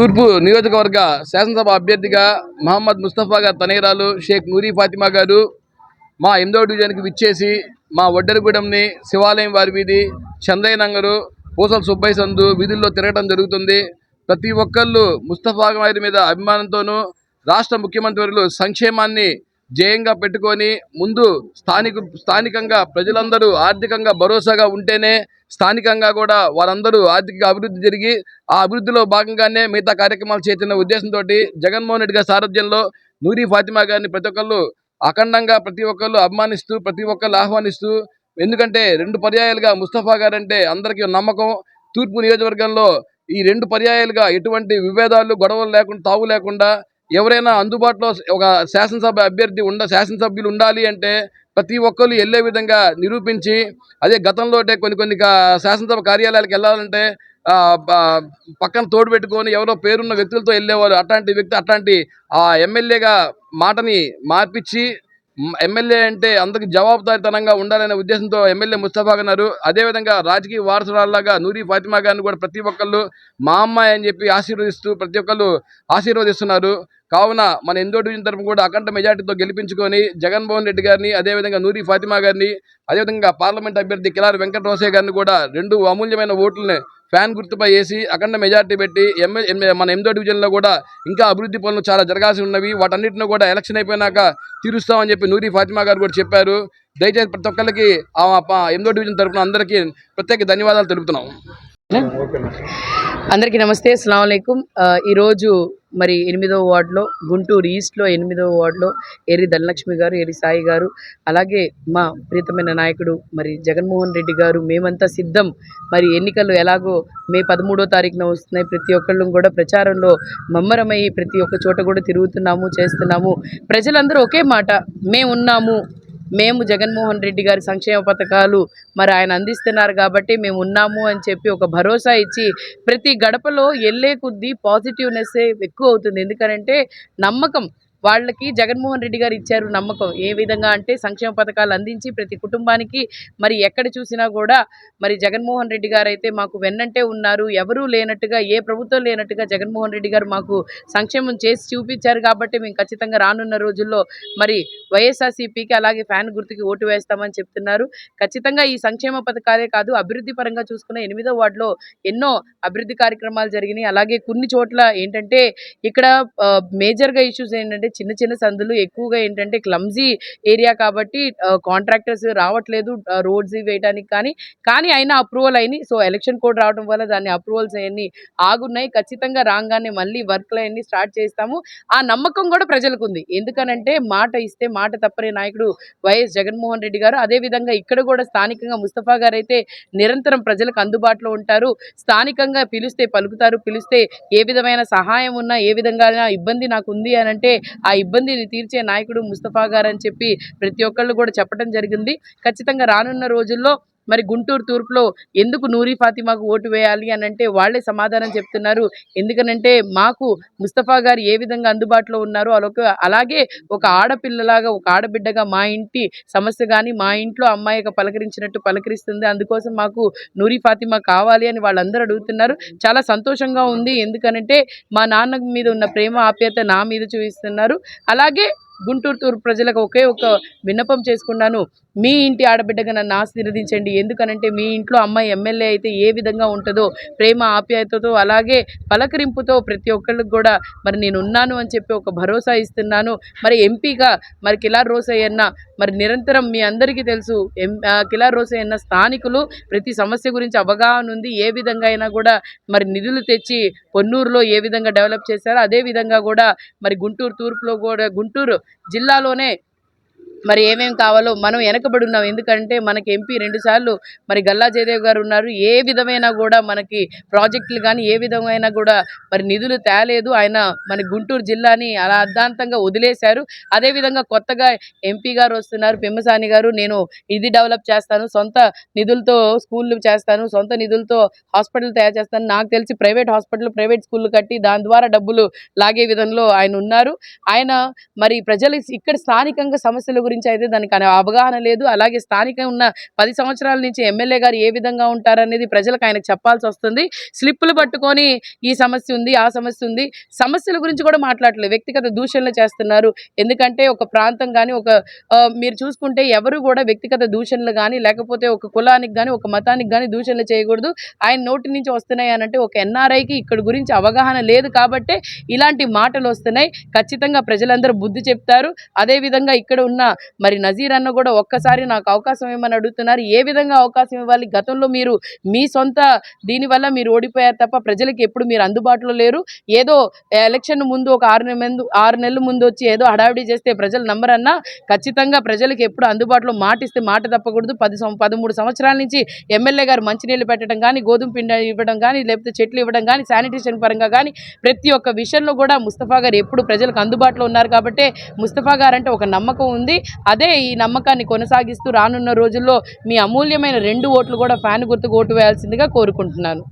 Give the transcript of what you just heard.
తూర్పు నియోజకవర్గ శాసనసభ అభ్యర్థిగా మహమ్మద్ ముస్తఫా గారు తనయరాలు షేక్ నూరీ ఫాతిమా గారు మా ఎనిమిదవ డివిజన్కి విచ్చేసి మా వడ్డెరగూడెంని శివాలయం వారి వీధి చందయ్య నంగరు పూసల సుబ్బయ్య సందు వీధుల్లో తిరగడం జరుగుతుంది. ప్రతి ఒక్కళ్ళు ముస్తఫా గారి మీద అభిమానంతోనూ రాష్ట్ర ముఖ్యమంత్రి సంక్షేమాన్ని జయంగా పెట్టుకొని ముందు స్థానిక స్థానికంగా ప్రజలందరూ ఆర్థికంగా భరోసాగా ఉంటేనే స్థానికంగా కూడా వారందరూ ఆర్థిక అభివృద్ధి జరిగి ఆ అభివృద్ధిలో భాగంగానే మిగతా కార్యక్రమాలు చేస్తున్న ఉద్దేశంతో జగన్మోహన్ రెడ్డి గారి సారథ్యంలో నూరి ఫాతిమా గారిని ప్రతి ఒక్కళ్ళు అఖండంగా ప్రతి ఒక్కళ్ళు అభిమానిస్తూ ప్రతి ఒక్కళ్ళు ఆహ్వానిస్తూ ఎందుకంటే రెండు పర్యాయాలుగా ముస్తఫా గారంటే అందరికీ నమ్మకం. తూర్పు నియోజకవర్గంలో ఈ రెండు పర్యాయాలుగా ఎటువంటి విభేదాలు గొడవలు లేకుండా తావు లేకుండా ఎవరైనా అందుబాటులో ఒక శాసనసభ అభ్యర్థి ఉండ శాసనసభ్యులు ఉండాలి అంటే ప్రతి ఒక్కరు వెళ్ళే విధంగా నిరూపించి అదే గతంలో అంటే కొన్ని కొన్ని కా- శాసనసభ కార్యాలయాలకు వెళ్ళాలంటే పక్కన తోడు పెట్టుకొని ఎవరో పేరున్న వ్యక్తులతో వెళ్ళేవారు. అట్లాంటి వ్యక్తి అట్లాంటి ఆ ఎమ్మెల్యేగా మాటని మార్పించి ఎమ్మెల్యే అంటే అందరికి జవాబుదారితనంగా ఉండాలనే ఉద్దేశంతో ఎమ్మెల్యే ముస్తఫా గారు అదేవిధంగా రాజకీయ వారసురాల్లాగా నూరి ఫాతిమా గారిని కూడా ప్రతి ఒక్కళ్ళు మా అమ్మాయి అని చెప్పి ఆశీర్వదిస్తూ ప్రతి ఒక్కళ్ళు ఆశీర్వదిస్తున్నారు. కావున మన ఎందో డివిజన్ తరఫున కూడా అఖండ మెజార్టీతో గెలిపించుకొని జగన్మోహన్ రెడ్డి గారిని అదేవిధంగా నూరి ఫాతిమా గారిని అదేవిధంగా పార్లమెంట్ అభ్యర్థి కిలారి వెంకట రోసే గారిని కూడా రెండు అమూల్యమైన ఓట్లని ఫ్యాన్ గుర్తుపై వేసి అఖండ మెజార్టీ పెట్టి ఎమ్మెల్యే మన ఎనిమిదో డివిజన్లో కూడా ఇంకా అభివృద్ధి పనులు చాలా జరగాల్సి ఉన్నవి. వాటన్నిటిని కూడా ఎలక్షన్ అయిపోయినాక తీరుస్తామని చెప్పి నూరి ఫాతిమా గారు కూడా చెప్పారు. దయచేసి ప్రతి ఒక్కరికి ఎనిమిదో డివిజన్ తరఫున అందరికీ ప్రత్యేక ధన్యవాదాలు తెలుపుతున్నాం. అందరికీ నమస్తే అస్సలం ఈరోజు మరి ఎనిమిదో వార్డులో గుంటూరు ఈస్ట్లో ఎనిమిదో వార్డులో ఎరి ధనలక్ష్మి గారు ఎరి సాయి గారు అలాగే మా ప్రీతమైన నాయకుడు మరి జగన్మోహన్ రెడ్డి గారు మేమంతా సిద్ధం. మరి ఎన్నికలు ఎలాగో మే పదమూడో తారీఖున వస్తున్నాయి. ప్రతి ఒక్కళ్ళు కూడా ప్రచారంలో మమ్మరమై ప్రతి ఒక్క చోట కూడా తిరుగుతున్నాము చేస్తున్నాము. ప్రజలందరూ ఒకే మాట మేము ఉన్నాము మేము జగన్మోహన్ రెడ్డి గారి సంక్షేమ పథకాలు మరి ఆయన అందిస్తున్నారు కాబట్టి మేము ఉన్నాము అని చెప్పి ఒక భరోసా ఇచ్చి ప్రతి గడపలో వెళ్ళే కొద్దీ పాజిటివ్నెస్ ఎక్కువ అవుతుంది. ఎందుకంటే నమ్మకం వాళ్ళకి జగన్మోహన్ రెడ్డి గారు ఇచ్చారు నమ్మకం. ఏ విధంగా అంటే సంక్షేమ పథకాలు అందించి ప్రతి కుటుంబానికి మరి ఎక్కడ చూసినా కూడా మరి జగన్మోహన్ రెడ్డి గారు అయితే మాకు వెన్నంటే ఉన్నారు. ఎవరూ లేనట్టుగా ఏ ప్రభుత్వం లేనట్టుగా జగన్మోహన్ రెడ్డి గారు మాకు సంక్షేమం చేసి చూపించారు కాబట్టి మేము ఖచ్చితంగా రానున్న రోజుల్లో మరి వైఎస్ఆర్సీపీకి అలాగే ఫ్యాన్ గుర్తుకి ఓటు వేస్తామని చెప్తున్నారు. ఖచ్చితంగా ఈ సంక్షేమ పథకాలే కాదు అభివృద్ధి పరంగా చూసుకున్న ఎనిమిదో వార్డులో ఎన్నో అభివృద్ధి కార్యక్రమాలు జరిగినాయి. అలాగే కొన్ని చోట్ల ఏంటంటే ఇక్కడ మేజర్గా ఇష్యూస్ ఏంటంటే చిన్న చిన్న సందులు ఎక్కువగా ఏంటంటే క్లమ్జీ ఏరియా కాబట్టి కాంట్రాక్టర్స్ రావట్లేదు రోడ్స్ వేయడానికి కానీ కానీ అయినా అప్రూవల్ అయినాయి. సో ఎలక్షన్ కోడ్ రావడం వల్ల దాన్ని అప్రూవల్స్ అవన్నీ ఆగున్నాయి. ఖచ్చితంగా రాగానే మళ్ళీ వర్క్లు అవన్నీ స్టార్ట్ చేస్తాము. ఆ నమ్మకం కూడా ప్రజలకు ఉంది ఎందుకనంటే మాట ఇస్తే మాట తప్పని నాయకుడు వైఎస్ జగన్మోహన్ రెడ్డి గారు. అదే విధంగా ఇక్కడ కూడా స్థానికంగా ముస్తఫా గారు అయితే నిరంతరం ప్రజలకు అందుబాటులో ఉంటారు. స్థానికంగా పిలిస్తే పలుకుతారు. పిలిస్తే ఏ విధమైన సహాయం ఉన్నా ఏ విధంగా ఇబ్బంది నాకు ఉంది అని అంటే ఆ ఇబ్బందిని తీర్చే నాయకుడు ముస్తఫా గారు అని చెప్పి ప్రతి ఒక్కళ్ళు కూడా చెప్పడం జరిగింది. ఖచ్చితంగా రానున్న రోజుల్లో మరి గుంటూరు తూర్పులో ఎందుకు నూరి ఫాతిమాకు ఓటు వేయాలి అని అంటే వాళ్ళే సమాధానం చెప్తున్నారు. ఎందుకనంటే మాకు ముస్తఫా గారు ఏ విధంగా అందుబాటులో ఉన్నారో అలొక అలాగే ఒక ఆడపిల్లలాగా ఒక ఆడబిడ్డగా మా ఇంటి సమస్య కానీ మా ఇంట్లో అమ్మాయి పలకరించినట్టు పలకరిస్తుంది. అందుకోసం మాకు నూరి ఫాతిమా కావాలి అని వాళ్ళందరూ అడుగుతున్నారు. చాలా సంతోషంగా ఉంది. ఎందుకనంటే మా నాన్న మీద ఉన్న ప్రేమ ఆప్యాయత నా మీద చూపిస్తున్నారు. అలాగే గుంటూరు తూర్పు ప్రజలకు ఒకే ఒక విన్నపం చేసుకున్నాను. మీ ఇంటి ఆడబిడ్డగా నన్ను ఆశీర్వదించండి. ఎందుకనంటే మీ ఇంట్లో అమ్మాయి ఎమ్మెల్యే అయితే ఏ విధంగా ఉంటుందో ప్రేమ ఆప్యాయతతో అలాగే పలకరింపుతో ప్రతి ఒక్కళ్ళకి కూడా మరి నేను ఉన్నాను అని చెప్పి ఒక భరోసా ఇస్తున్నాను. మరి ఎంపీగా మరి కిలార్ రోసయ్యన్న మరి నిరంతరం మీ అందరికీ తెలుసు ఎం ఆ, కిలార్ రోసయ్యన్న స్థానికులు ప్రతి సమస్య గురించి అవగాహన ఉంది. ఏ విధంగా అయినా కూడా మరి నిధులు తెచ్చి పొన్నూరులో ఏ విధంగా డెవలప్ చేశారో అదే విధంగా కూడా మరి గుంటూరు తూర్పులో కూడా గుంటూరు జిల్లాలోనే మరి ఏమేమి కావాలో మనం వెనకబడి ఉన్నాం. ఎందుకంటే మనకి ఎంపీ రెండుసార్లు మరి గల్లా జయదేవ్ గారు ఉన్నారు. ఏ విధమైన కూడా మనకి ప్రాజెక్టులు కానీ ఏ విధమైన కూడా మరి నిధులు తేలేదు. ఆయన మన గుంటూరు జిల్లాని అలా అర్ధాంతంగా వదిలేశారు. అదేవిధంగా కొత్తగా ఎంపీ గారు వస్తున్నారు. పెమ్మసాని గారు నేను ఇది డెవలప్ చేస్తాను. సొంత నిధులతో స్కూళ్ళు చేస్తాను. సొంత నిధులతో హాస్పిటల్ తయారు చేస్తాను. నాకు తెలిసి ప్రైవేట్ హాస్పిటల్ ప్రైవేట్ స్కూళ్ళు కట్టి దాని ద్వారా డబ్బులు లాగే విధంలో ఆయన ఉన్నారు. ఆయన మరి ప్రజలు ఇక్కడ స్థానికంగా సమస్యల గురించి గురించి అయితే దానికి అవగాహన లేదు. అలాగే స్థానికంగా ఉన్న పది సంవత్సరాల నుంచి ఎమ్మెల్యే గారు ఏ విధంగా ఉంటారనేది ప్రజలకు ఆయనకు చెప్పాల్సి వస్తుంది. స్లిప్పులు పట్టుకొని ఈ సమస్య ఉంది ఆ సమస్య ఉంది. సమస్యల గురించి కూడా మాట్లాడలేదు. వ్యక్తిగత దూషణలు చేస్తున్నారు. ఎందుకంటే ఒక ప్రాంతం కానీ ఒక మీరు చూసుకుంటే ఎవరు కూడా వ్యక్తిగత దూషణలు కానీ లేకపోతే ఒక కులానికి కానీ ఒక మతానికి కానీ దూషణలు చేయకూడదు. ఆయన నోటి నుంచి వస్తున్నాయి అని అంటే ఒక ఎన్ఆర్ఐకి ఇక్కడ గురించి అవగాహన లేదు కాబట్టే ఇలాంటి మాటలు వస్తున్నాయి. ఖచ్చితంగా ప్రజలందరూ బుద్ధి చెప్తారు. అదేవిధంగా ఇక్కడ ఉన్న మరి నజీర్ అన్న కూడా ఒక్కసారి నాకు అవకాశం ఇవ్వమని అడుగుతున్నారు. ఏ విధంగా అవకాశం ఇవ్వాలి? గతంలో మీరు మీ సొంత దీనివల్ల మీరు ఓడిపోయారు తప్ప ప్రజలకు ఎప్పుడు మీరు అందుబాటులో లేరు. ఏదో ఎలక్షన్ ముందు ఒక ఆరు నెలల ముందు ఆరు నెలల ముందు వచ్చి ఏదో హడావిడి చేస్తే ప్రజలు నమ్మరన్నా ఖచ్చితంగా ప్రజలకు ఎప్పుడు అందుబాటులో మాటిస్తే మాట తప్పకూడదు. పది పదమూడు సంవత్సరాల నుంచి ఎమ్మెల్యే గారు మంచినీళ్ళు పెట్టడం కానీ గోధుమ పిండి ఇవ్వడం కానీ లేకపోతే చెట్లు ఇవ్వడం కానీ శానిటేషన్ పరంగా కానీ ప్రతి ఒక్క విషయంలో కూడా ముస్తఫా గారు ఎప్పుడు ప్రజలకు అందుబాటులో ఉన్నారు కాబట్టి ముస్తఫా గారు అంటే ఒక నమ్మకం ఉంది. అదే ఈ నమ్మకాన్ని కొనసాగిస్తూ రానున్న రోజుల్లో మీ అమూల్యమైన రెండు ఓట్లు కూడా ఫ్యాన్ గుర్తుకు ఓటు వేయాల్సిందిగా కోరుకుంటున్నాను.